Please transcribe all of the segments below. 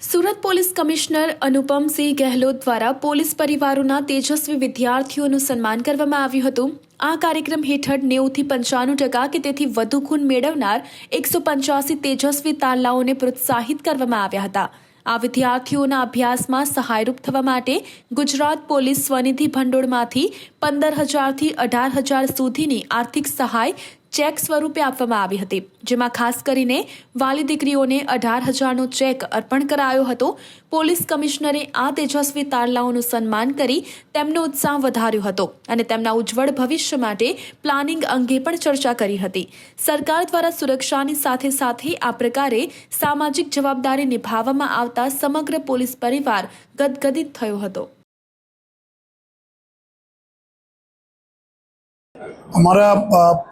Surat police commissioner Anupamsinh Gehlot દ્વારા police પરિવારોના તેજસ્વી વિદ્યાર્થીઓનું સન્માન કરવામાં આવ્યું હતું. આ કાર્યક્રમ હેઠળ નેવુંથી પંચાણું ટકા કે તેથી વધુ ગુણ મેળવનાર એકસો પંચ્યાસી તેજસ્વી તાલાઓને પ્રોત્સાહિત કરવામાં આવ્યા હતા. આ વિદ્યાર્થીઓના અભ્યાસમાં સહાયરૂપ થવા માટે ગુજરાત પોલીસ સ્વનિધિ ભંડોળમાંથી પંદર હજારથી અઢાર હજાર સુધીની આર્થિક સહાય ચેક સ્વરૂપે આપવામાં આવી હતી, જેમાં ખાસ કરીને વાલી દીકરીઓને અઢાર હજારનો ચેક અર્પણ કરાયો હતો. પોલીસ કમિશનરે આ તેજસ્વી તારલાઓનું સન્માન કરી તેમનો ઉત્સાહ વધાર્યો હતો અને તેમના ઉજ્જવળ ભવિષ્ય માટે પ્લાનિંગ અંગે પણ ચર્ચા કરી હતી. સરકાર દ્વારા સુરક્ષાની સાથે સાથે આ પ્રકારે સામાજિક જવાબદારી નિભાવવામાં આવતા સમગ્ર પોલીસ પરિવાર ગદગદિત થયો હતો. અમારા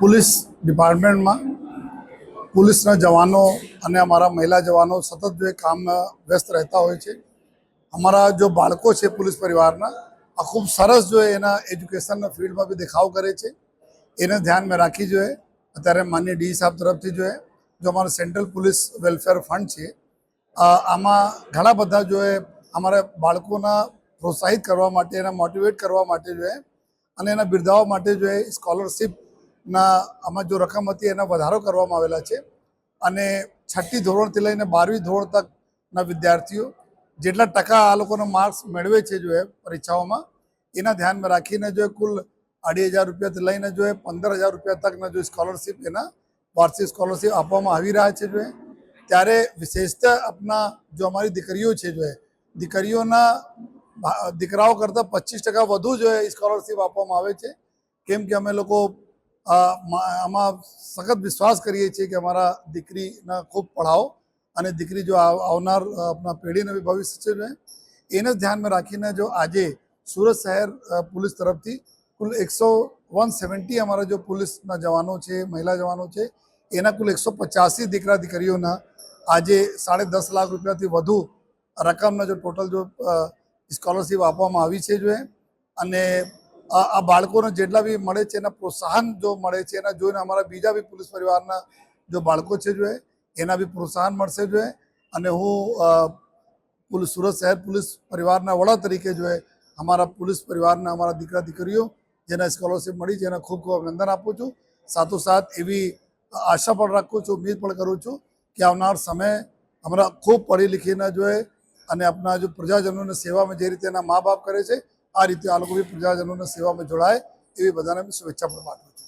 પોલીસ ડિપાર્ટમેન્ટમાં પોલીસના જવાનો અને અમારા મહિલા જવાનો સતત જે કામમાં વ્યસ્ત રહેતા હોય છે. અમારા જો બાળકો છે પોલીસ પરિવારના, આ ખૂબ સરસ જો એના એજ્યુકેશનના ફિલ્ડમાં બી દેખાવ કરે છે. એને ધ્યાનમાં રાખી જોઈએ અત્યારે માન્ય ડી સાહેબ તરફથી જોઈએ જો અમારો સેન્ટ્રલ પોલીસ વેલફેર ફંડ છે આમાં ઘણા બધા જો એ અમારા બાળકોના પ્રોત્સાહિત કરવા માટે એના મોટિવેટ કરવા માટે જો એ અને એના બિરદાઓ માટે જો એ સ્કોલરશિપના આમાં જો રકમ હતી એના વધારો કરવામાં આવેલા છે. અને છઠ્ઠી ધોરણથી લઈને બારમી ધોરણ તકના વિદ્યાર્થીઓ જેટલા ટકા આ લોકોનો માર્ક્સ મેળવે છે જો એ પરીક્ષાઓમાં, એના ધ્યાનમાં રાખીને જો કુલ અઢી હજાર રૂપિયાથી લઈને જો એ પંદર હજાર રૂપિયા તકના જો સ્કોલરશિપ, એના વાર્ષિક સ્કોલરશિપ આપવામાં આવી રહ્યા છે જો ત્યારે વિશેષતા આપના, જો અમારી દીકરીઓ છે જો દીકરીઓના દીકરાઓ કરતાં પચીસ ટકા વધુ જ સ્કોલરશિપ આપવામાં આવે છે. કેમ કે અમે લોકો આમાં સખત વિશ્વાસ કરીએ છીએ કે અમારા દીકરીના ખૂબ પઢાઓ અને દીકરી જો આવનાર આપણા પેઢીનું ભવિષ્ય છે એને જ ધ્યાનમાં રાખીને જો આજે સુરત શહેર પોલીસ તરફથી કુલ એકસો વન સેવન્ટી અમારા જો પોલીસના જવાનો છે, મહિલા જવાનો છે, એના કુલ એકસો પચાસી દીકરા દીકરીઓના આજે સાડે દસ લાખ રૂપિયાથી વધુ રકમના જો ટોટલ જો સ્કોલરશિપ આપવામાં આવી છે જો અને આ બાળકોને જેટલા બી મળે છે, એના પ્રોત્સાહન જો મળે છે, એના જોઈને અમારા બીજા બી પોલીસ પરિવારના જો બાળકો છે જો એના બી પ્રોત્સાહન મળશે જો અને હું પોલીસ, સુરત શહેર પોલીસ પરિવારના વડા તરીકે જો અમારા પોલીસ પરિવારના અમારા દીકરા દીકરીઓ, જેને સ્કોલરશિપ મળી છે, એને ખૂબ ખૂબ અભિનંદન આપું છું. સાથોસાથ એવી આશા પણ રાખું છું ઉમ્મીદ પણ કરું છું કે આવનાર સમય અમારા ખૂબ પઢી લીખીને જો એ અને આપણા જો પ્રજાજનોની સેવામાં જે રીતે એના મા બાપ કરે છે, આ રીતે આ લોકો બી પ્રજાજનોને સેવામાં જોડાય એવી બધાને શુભેચ્છા પણ પાઠવું છું.